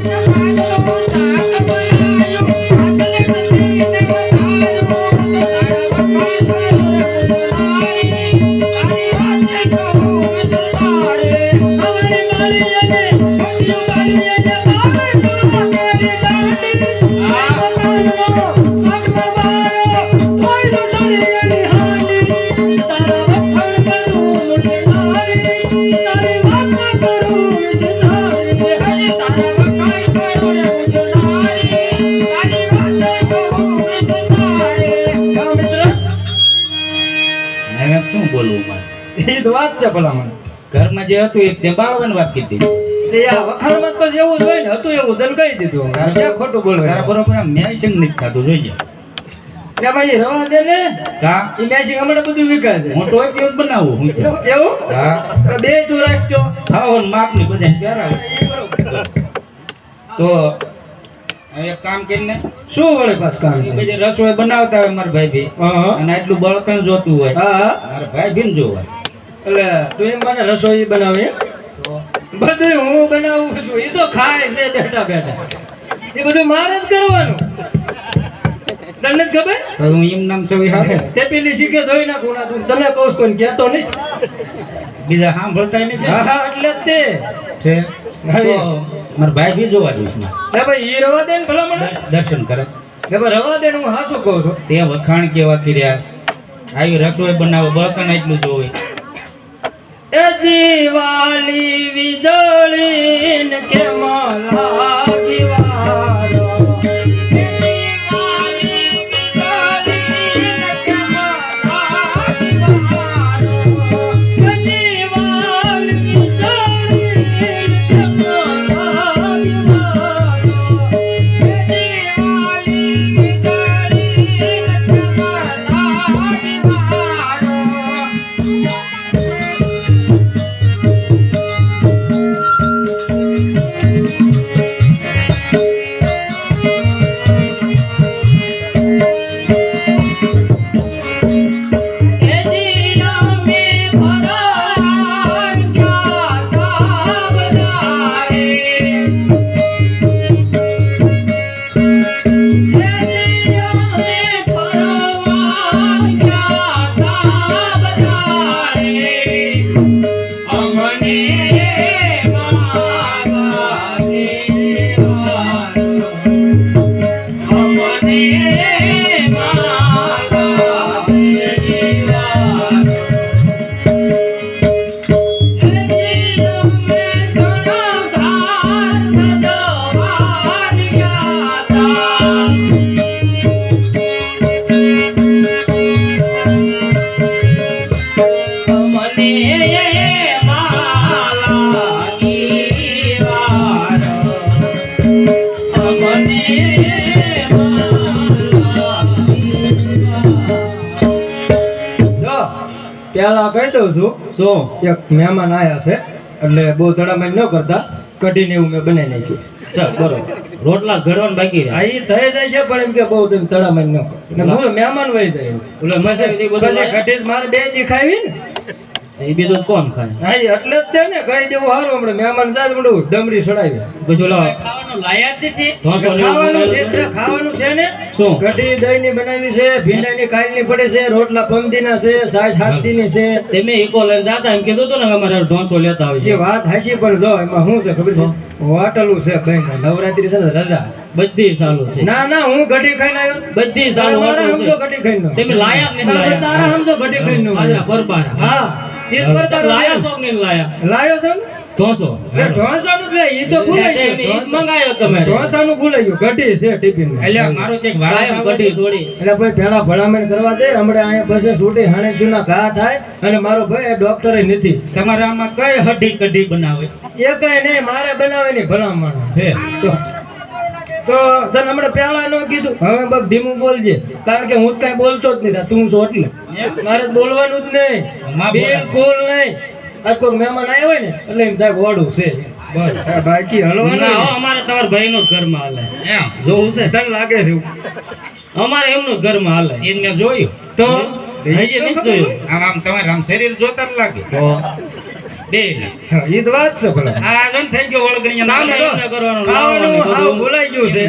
Thank you. તો વાત છે ભલામણ. ઘરમાં જે હતું એ તે બાળવાની વાત કીધી. વખાણમાં તો જેવું હોય ને હતું એવું તને કહી દીધું ક્યાં ખોટું તારા બરોબર મેચિંગ નથી થતું જોઈએ એટલે ભાઈ રવા દે ને કા? એ મેચિંગ હમણાં બધું વિકાય છે. મોટો હોય તેવું જ બનાવવું હું એવું? હા. બે તું રાખજો ખાવો ને માપની બધાને પહેરાવે તો એક કામ કરીને શું વળે પાસ કામ છે? રસોઈ બનાવતા હોય મારા ભાઈ ભી. અને આટલું બળતણ જોતું હોય. હા હા. મારા ભાઈ ભી જોવાય. એટલે તું એમ મને રસોઈ બનાવી બધું હું બનાવું છું. એ તો ખાય છે બેઠા બેઠા. એ બધું મારે જ કરવાનું. તમને જ ખબર? હું એમ નામ સવી તે પેલી શીખે ધોઈ નાખું ના તું તને કહું છું કહેતો નહીં. બીજા સાંભળતા હા હા એટલે જ તે. મારા ભાઈ જોવા જોઈશ. ભાઈ ઈ રવા દે ને ભલા મને દર્શન કરે. હે ભાઈ રવા દે હું હાસું કહું છું. તે વખાણ કેવા કર્યા? આવી રસોઈ બનાવો બળતણ એટલું જોવે એ જીવાલી વીજળી કે માલા દઉં એક મહેમાન આયા છે એટલે બહુ ધડામણ ન કરતા કઢીને એવું મેં બનાવી નાખ્યું. ચાલ બરોબર રોટલા ઘડવાનું બાકી હા એ થઈ જાય છે પણ એમ કે બહુ તેમ તડામાઈ ન ને હું મહેમાન વહી જાય એટલે મસાલી બધું કઢી મારે બે દી ખાવી ને. એ બીજું કોણ ખાય? હા એટલે જ તે ને કહી દેવું સારું હમણાં મહેમાન જાય બધું ડમરી સડાવી પછી ઓલો ઢોસો ને એવું ખાવાનું છે ખાવાનું છે ને શું? કઢી દહીં ની બનાવી છે ભીંડાની કાલની પડે છે રોટલા પમદીના છે સાસ હાથીની છે. તમે ઇકો લઈને જાતા એમ કીધું હતું ને અમારે ઢોસો લેતા જે આવજો વાત હાચી પણ જો એમાં શું છે ખબર છે? વાટલું છે કઈ નવરાત્રી છે ને રજા. બધી ચાલુ છે. ના ના હું ઘડી ખાઈને આવ્યો. બધી ચાલુ વાટલું છે. ઘડી ખાઈને તમે લાયા નહીં લાયા? તારા સમજો ઘડી ખાઈને આજના પરબારા. હા. ઈ જ પરબારા. લાયા. છો કે લાયા? લાયો છે ને? ઢોસો એટલે લે ઈ તો ભૂલાઈ એટલે ઈ જ ગયું મંગાયો તમે. ઢોસાનું ભૂલાઈ ગયું ઘડી છે ટિફિન. એટલે મારો થોડી. એટલે ભાઈ પેલા ભલામણ કરવા દે હમણાં અહીંયા પછી છૂટી હાણે સુના ઘા થાય અને મારો ભાઈ ડોક્ટરે નથી. તમારે આમાં કઈ હડી કઢી બનાવે? એ કઈ નહીં મારે બનાવે ભલામણ. છે તો તો તને હમણાં પેલા ન કીધું? હવે બસ ધીમું બોલજે. કારણ કે હું કઈ બોલતો જ નહીં તું છો એટલે. મારે બોલવાનું જ નહીં. બિલકુલ નહીં. આજ કોઈ મહેમાન આવ્યો હોય ને એટલે એમ થાય કે છે. બસ. બાકી હલવાનું ના. અમારે તમારા ભાઈનું જ ઘરમાં હાલે. જોવું છે? તને લાગે છે? અમારે એમનું ઘરમાં હાલે. એ મેં જોયું. તો? હજી નથી જોયું? આમ આમ તમારે આમ શરીર જોતા જ લાગે બે ઈ તો વાત છે ભલા. આ જો થઈ ગયો વળગણીયા નામ નામ કરવાનું ખાવાનું હાવ ભૂલાઈ ગયું છે.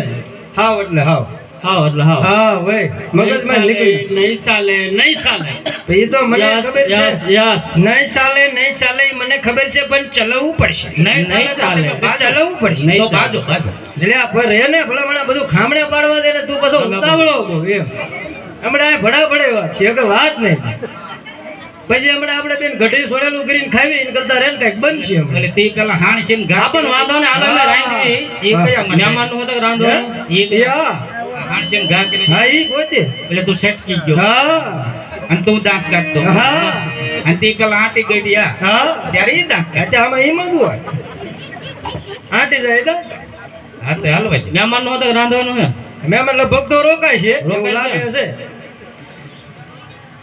હાવ એટલે હાવ. હાવ એટલે હાવ. હા ભાઈ મગજમાં નીકળી નહીં ચાલે નહીં ચાલે. એ તો મને ખબર છે. યસ નહીં ચાલે નહીં ચાલે મને ખબર છે પણ ચલાવવું પડશે. નહીં નહીં ચાલે. ચલાવવું પડશે. નહીં તો બાજો બાજો એટલે આ પર ને ભલામણા બધું ખામણે પાડવા દે ને તું પાછો ઉતાવળો એમ. હમણાં ભડા પડે વાત છે કે વાત નહીં. પછી હમણાં આપણે બેન ઘટી સોડેલું કરીને ખાવી એને કરતા રેન કંઈક બનશે એટલે તે પેલા હાણ છે ને આપણ વાંધો ને આનંદ હા. રાંધી એ કયા મહેમાનનું હોય રાંધો એ હાણ છે ને ઘા કે હા ઈ ગોતે. એટલે તું સેટકી ગયો. હા. અને તું દાંત કાઢતો. હા. અને તે પેલા આંટી ગઈ હતી હા. ત્યારે એ દાંત કાઢે. આમાં ઈમાં માંગુ હોય. આંટી જાય તો? હા તો હાલ ભાઈ. મહેમાનનું હતું રાંધવાનું હે મહેમાન લગભગ તો રોકાય છે એવું લાગે છે.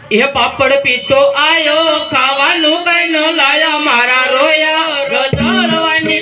એ પાપડ પીતો આયો ખાવાનું કઈ ન લાયા મારા રોયા રજળવાની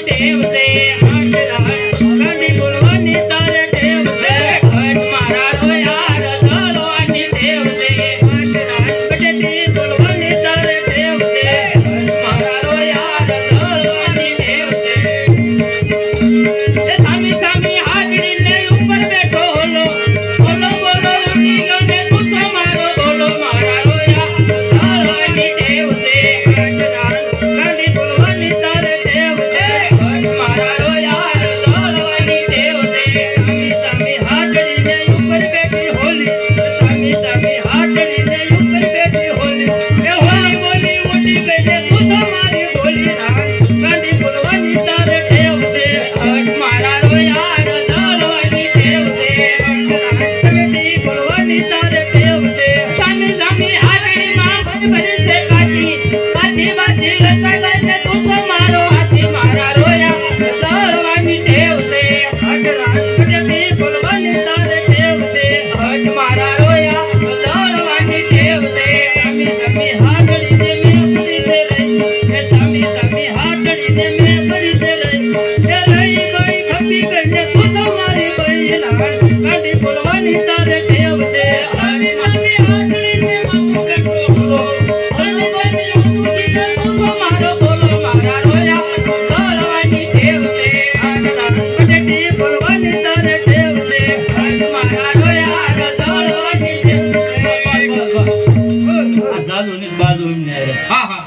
હા હા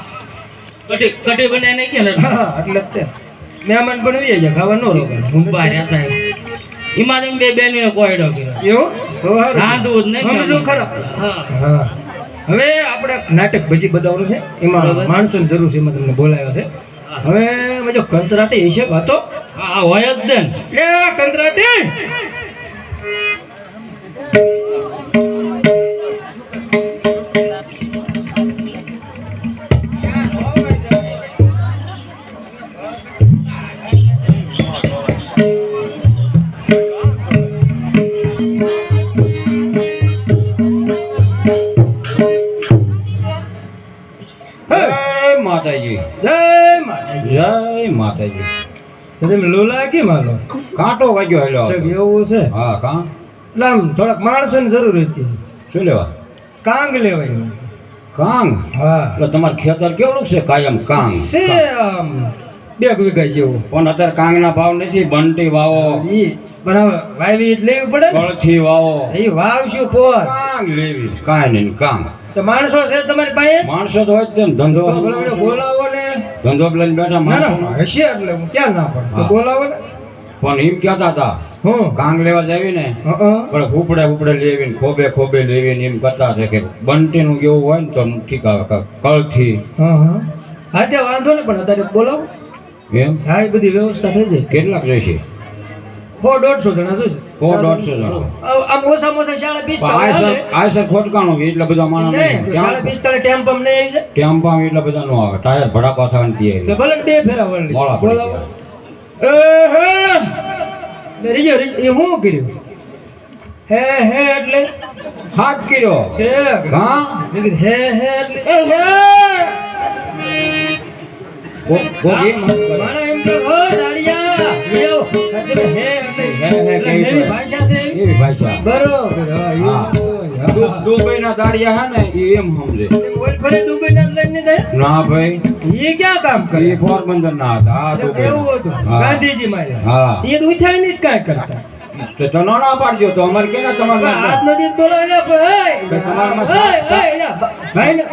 કઢી કઢી બનાવી હા એટલે જ મહેમાન પણ આવી જાય ખાવા નો રોકાય ઊભા રહેતા એમ. એમાં એમ બે બેનીને કોયડો કર્યો એવું તો હારું. રાંધવું જ નહીં સમજો ખરા હા હા હવે આપણે નાટક ભજી બતાવવાનું છે એમાં બરાબર. માણસોની જરૂર છે એમાં તમને બોલાયો છે હવે અમે જો કંતરાટી હિસાબ હતો હા હોય જ ને એ કંતરાટી માતાજી જય માતાજી. જય માતાજી. તમે લોલા કેમ હાલો? કાંટો વાગ્યો હેલો. એવું છે? હા કાં? એટલે આમ થોડાક માણસોની જરૂર હતી. શું લેવા? કાંગ લેવાય. કાંગ? હા. એટલે તમારે ખેતર કેવડું છે કાયમ કાંગ? છે આમ બે વીઘા જેવું. પણ અત્યારે કાંગના ભાવ નથી બંટી વાવો. ઈ બરાબર વાવી જ લેવી પડે ને. વાવો. એ વાવશું પોર. કાંગ લેવી. કાંઈ નહીં કાંગ. તો માણસો છે તમારી પાસે? માણસો તો હોય જ ધંધો. બોલાવો. ધંધો લઈને બેઠા ના ના હશે એટલે હું ક્યાં ના પડે? તો બોલાવો ને. પણ એમ કહેતા હતા હું. કાંગ લેવા જાવી ને. પણ ઉપડે ઉપડે લેવીને ખોબે ખોબે લેવીને એમ કરતા છે કે બંટીનું એવું હોય ને તો ઠીક આવે કળથી. હં, હં. હા તે વાંધો ને પણ અત્યારે બોલાવો. એમ? હા એ બધી વ્યવસ્થા થઈ જાય. કેટલાક રહેશે? સો દોઢસો જણા શું છે સો દોઢસો જણા. આમ આમ ઓછા ઓછા શાળા પણ પિસ્તાળીસ આયસર આવે. આયસર ખોટકાણું એટલા બધા માણસ નહીં તો શાળા પિસ્તાળીસ ટેમ્પો અમને આવી જાય. ટેમ્પામાં એટલા બધા નો આવે. ટાયર ભડાકા થવાની તો તૈયારી ભલે ને બે ફેરા વળી. મોડા પડી બોલાવો. ગયા. એ હે લે રીજો રીજો એ શું કર્યું? હે હે એટલે? હાથ કર્યો. છે. હા? મેં કીધું હે હે એટલે? કો- કોક એમ નથી કરે. મારા એમ તો હો દાડિયા. લ્યો ભાષા છે? એવી ભાષા. બરોબર. હા, એવું હા. હોય. દુ- દુબઈના દાડિયા હે ને ઈ એમ સમજે. ઓલ ફરી દુબઈના લઈને જાય? ના ભાઈ. એ ક્યાં કામ કરે? એ પોરબંદર ના હતા. આ એવું હતું. ગાંધીજી માર્યા હા. એ તો ઉછાળીને જ કાંઈ કરતા. તો તો ના ના પાડજો. તો અમારે કેના તમારે ના હાથ નથી બોલાવે ને, પણ, કે તમારામાં સાપ- ભાઈ ને,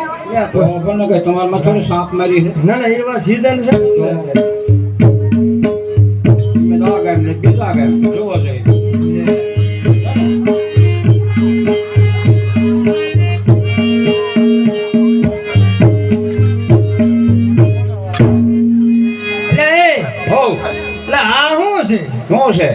તો થોડી મારી છે? ના ના એ વાત સીધા છે મેં તો આ ને બીજા ગામ જોવો છે. એટલે આ શું છે? શું છે?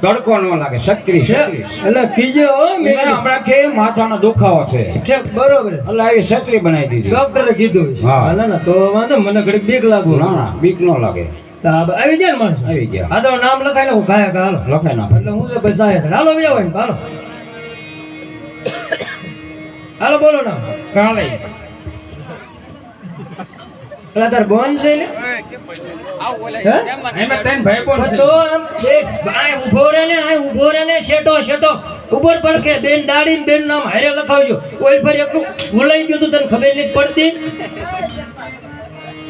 તડકો નો લાગે સક્રી છે? એટલે કીજો મેં મેં હમણાં કે માથાનો દુખાવો છે. છે, બરોબર. એટલે આવી છત્રી બનાવી દીધી. ડોક્ટરે કીધું. હા. ના ના તો વાંધો મને ઘડીક બીક લાગુ. ના ના બીક નો લાગે. આવી જાય ને માણસ? આવી ગયા. આ તો નામ લખાય ને હું કા હાલો. લખાઈ ના એટલે હું પૈસા આવે છે. હાલો વ્યા હોય ને હાલો. હાલો બોલો નામ. કાલે એટલે તાર બોન છે ને? એમાં ત્રણ ભાઈ કોણ તો આમ બે આય ઊભો રે ને આ ઊભો રે ને શેટો શેટો ઉપર પડખે બેન દાડી બેન નામ હારે લખાવજો. કોઈ પર એક ભૂલાઈ ગયું તો તને ખબર નથી પડતી?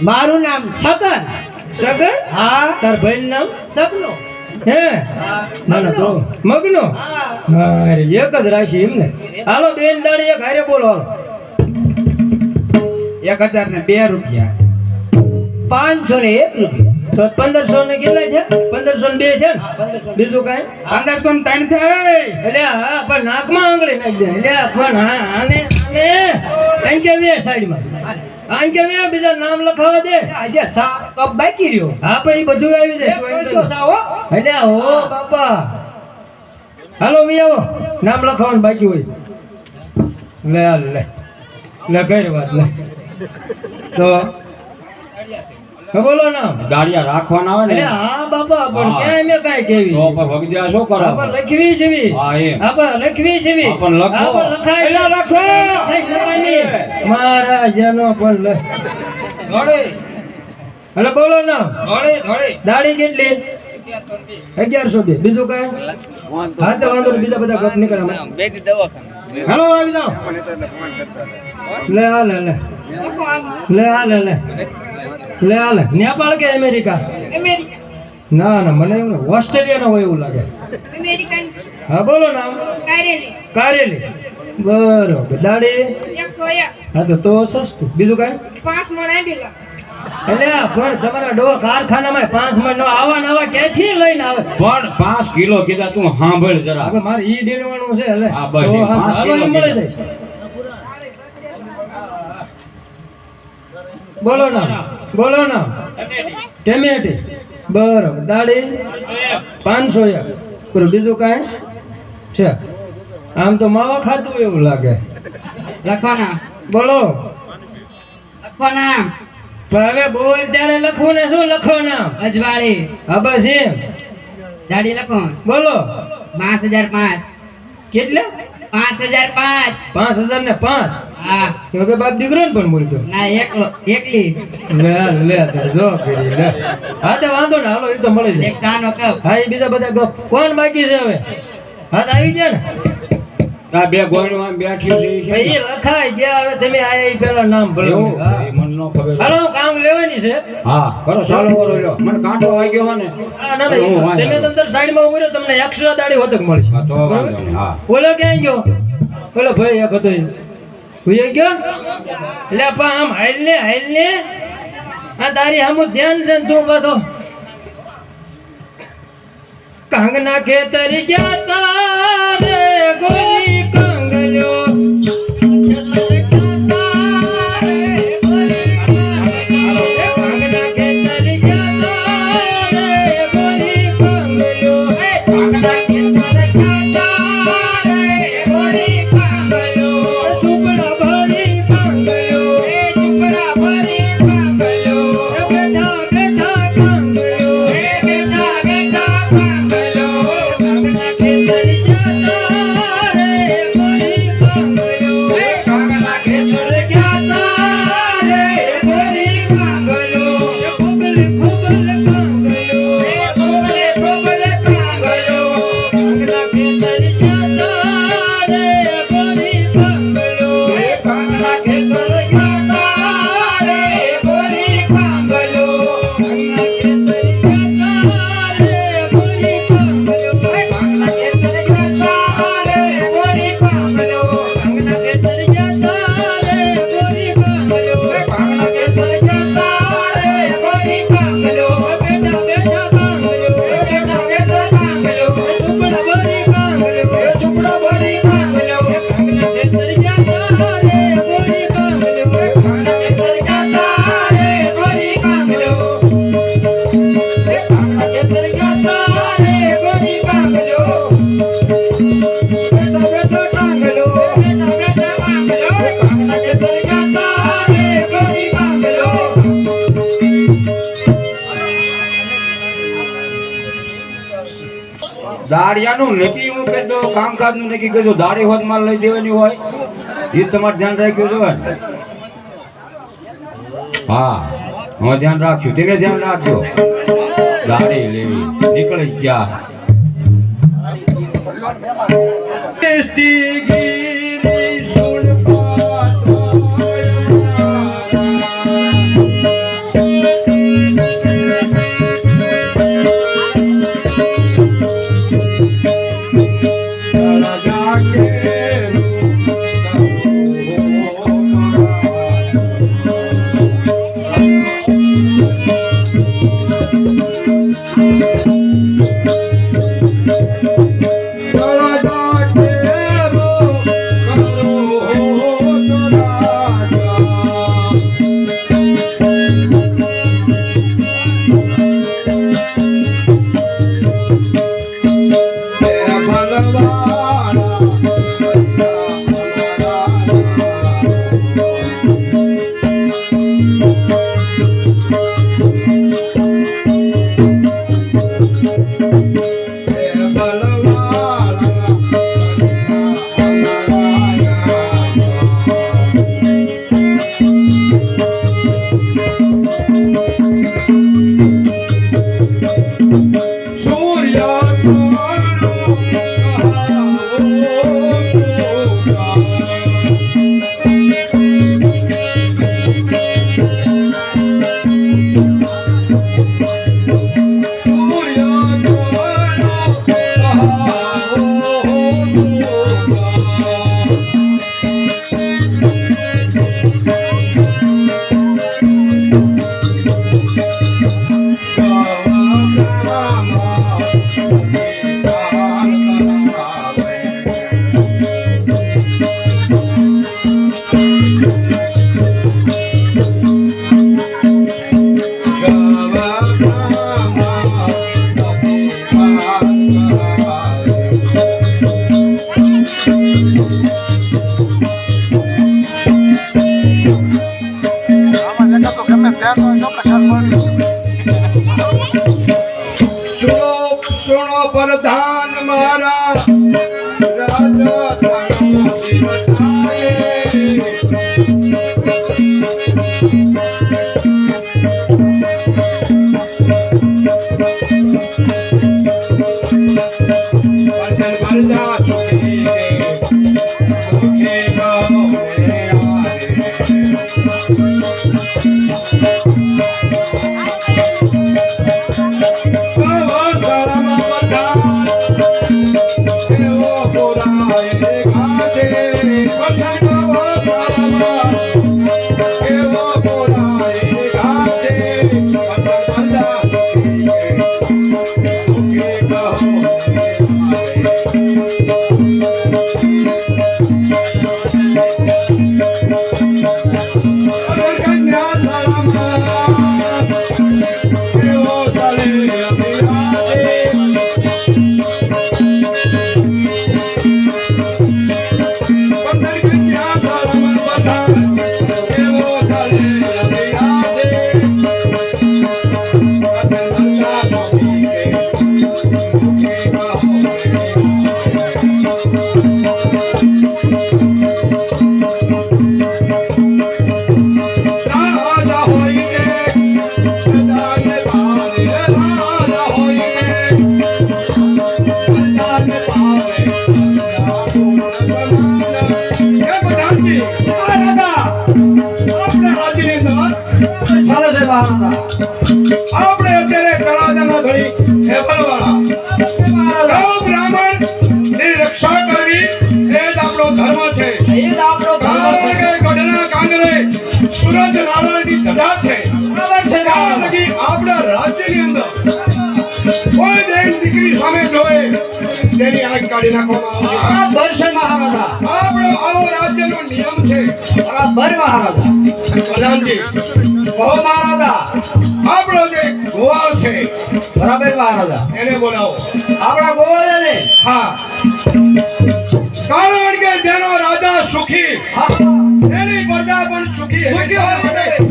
મારું નામ સગન. સગન? હા. તાર ભાઈ નામ? સગનો. હે? ના ના તો મગનો? હા. એક જ રાશિ એમ ને. હાલો બેન દાડી એક હારે બોલો હાલો એક હજાર ને બે રૂપિયા. પાંચસો ને એક રૂપિયા. તો પંદરસો ને કેટલા છે? પંદરસો ને બે છે ને? બીજું કાંઈ? પંદરસો ને ત્રણ થાય. એટલે હા પણ નાકમાં આંગળી નાખી દે. એટલે પણ હા આને આને. અહીં કે વે સાઈડમાં? અહીં કે વે બીજા નામ લખાવા દે? આજે સા કપ બાકી રહ્યો. હા પણ એ બધું આવી જાય. સાવો એટલે હો બાપા. હાલો મી આવો નામ લખાવાનું બાકી હોય. લે લે. લે કઈ વાત લે તો બોલો નામ દાડિયા રાખવાના આવે ને હા બાપા પણ. ક્યાં મેં કાંઈ કેવી તો પર વગદ્યા શું કરો આપણે લખવી છે બી. હા, એમ. આપણે લખવી છે બી. આપણ લખો. આપણ લખાય એલા લખો. નહીં, લખાય નહીં. મહારાજાનો પણ લખ. ધોળી એટલે બોલો દાઢી કેટલી અગિયારસો થી બીજું કઈ? હા તો વાંધો બીજા બધા ગપ નીકળે હાલો આવી જાઓ. લે આ લે લે. લે આ લે લે. લે આ લે. નેપાળ કે અમેરિકા? ના ના મને એવું. ઓસ્ટ્રેલિયા નો હોય એવું લાગે. હા બોલો નામ. કારેલી. કારેલી બરોબર. દાડી? હા તો તો સસ્તું. બીજું કાંઈ? પાંચ મણ આંબેલા. એટલે પણ તમારા ડો કારખાનામાં પાંચ મણ નો આવા નવા ક્યાંથી લઈને આવે? પણ પાંચ કિલો કીધા તું સાંભળ જરા. હવે મારે ઈ દેવાનું છે એટલે હા, બસ, મળે. જાય. બોલો ના બોલો ના. ટેમેટી બરોબર દાડી પાંચસો એક. બીજું કાંઈ? છે. આમ તો માવા ખાતું એવું લાગે. લખવાના. બોલો. લખવાના. હવે બોલ ત્યારે લખવું ને શું લખો નામ અજવાળી. હા બસ એમ દાડી લખો. બોલો. પાંચ હજાર પાંચ. કેટલા? પાંચ હજાર પાંચ. પાંચ હજાર ને પાંચ? હા. તો કે બાપ દીકરો ને પણ બોલતો ના એકલો એકલી. લે લે જો કરી લે. હા તો વાંધો ને હાલો એ તો મળી એક કાનો કપ. હા એ બીજા બધા ગપ. કોણ બાકી છે હવે? હા આવી ગયા ને? આ બે ગોળીઓ આમ બેઠી છે. ભાઈ ને? એ લખાઈ ગયા હવે તમે આયા ઈ પેલા નામ ભરો. મને ન ખબર હાલો કામ લેવાની છે. હા કરો ચાલો કરો લ્યો. મને કાંટો વાગ્યો ને. ના ના તમે અંદર સાઈડમાં ઊભો તમને એક્સ્ટ્રા દાડી હોતક મળશે. હા, તો વાંધો નહીં, હા. બોલો ક્યાં ગયો? બોલો ભાઈ આ બધો ઈ. ગયો? એટલે પણ આમ હાઈલ ને હાઈલ ને. આ તારી આમ ધ્યાન છે ને તું પાછો. કાંગના ખેતરી ગયા તારે કામકાજનું નક્કી કરજો. દાળી હોત માલ લઈ દેવાની હોય, એ તમારે ધ્યાન રાખ્યું છે હા હું ધ્યાન રાખ્યું. તમે ધ્યાન રાખજો. દાળી લેવી. નીકળી ગયા. રાજા કાઢી નાખો બરાબર છે મહારાજા. આપણો આવો રાજ્યનો નિયમ છે. બરાબર મહારાજા. પ્રધાનજી કહો મહારાજા. આપણો જે ગોવાળ છે બરાબર મહારાજા. એને બોલાવો. આપણા ગોળે ને હા. કારણ કે જેનો રાજા સુખી એની પ્રજા પણ સુખી સુખી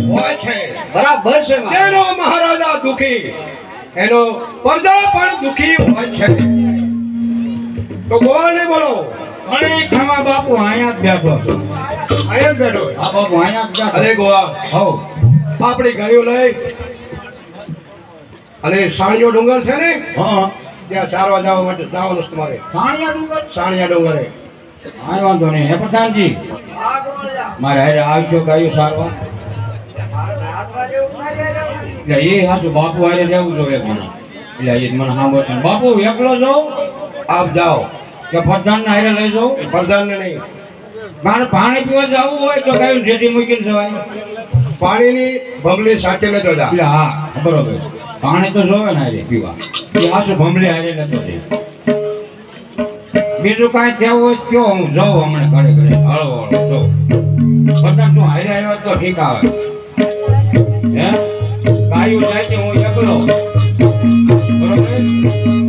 હોય છે. બરાબર છે જેનો મહારાજા દુખી એનો પ્રજા પણ દુખી હોય છે. તો બોલે બોલો. અરે ખમા બાપુ અહીંયા જ બેઠો. અહીંયા જ બેઠો બાપુ અહીંયા જ બેઠો. અરે ગોવા. હો આપણી ગાયો લઈ. અરે સાણિયો ડુંગર છે ને? હા. ત્યાં ચારવા જવા માટે જવાનું તમારે. સાણિયા ડુંગર? સાણિયા ડુંગરે. હા વાંધો નહીં. હે પ્રધાનજી. મારે હારે આવશો ગાયું સારવા. એ હાચું બાપુ હારે રહેવું જોઈએ મને. એટલે એ મને સાંભળશે. બાપુ એકલો જાઉં? આપ જાઓ. કે પ્રધાન હારે લઈ જાઉં? ને નહીં. મારે પાણી પીવા જવું હોય તો કયું જેથી મૂકીને જવાય? પાણીની ભમલી સાથે ન એટલે હા બરોબર. પાણી તો જોવે ને હારે પીવા. એ હાચું ભમલી હારે નતો બીજું કાંઈ થયું હોય કયો હું જાઉં હમણાં ઘરે ઘરે. હળવો હળવો જાઉં. બધા તું હારે આવ્યો તો ઠીક આવે. હે? કાયું જાય છે હું એકલો? બરોબર?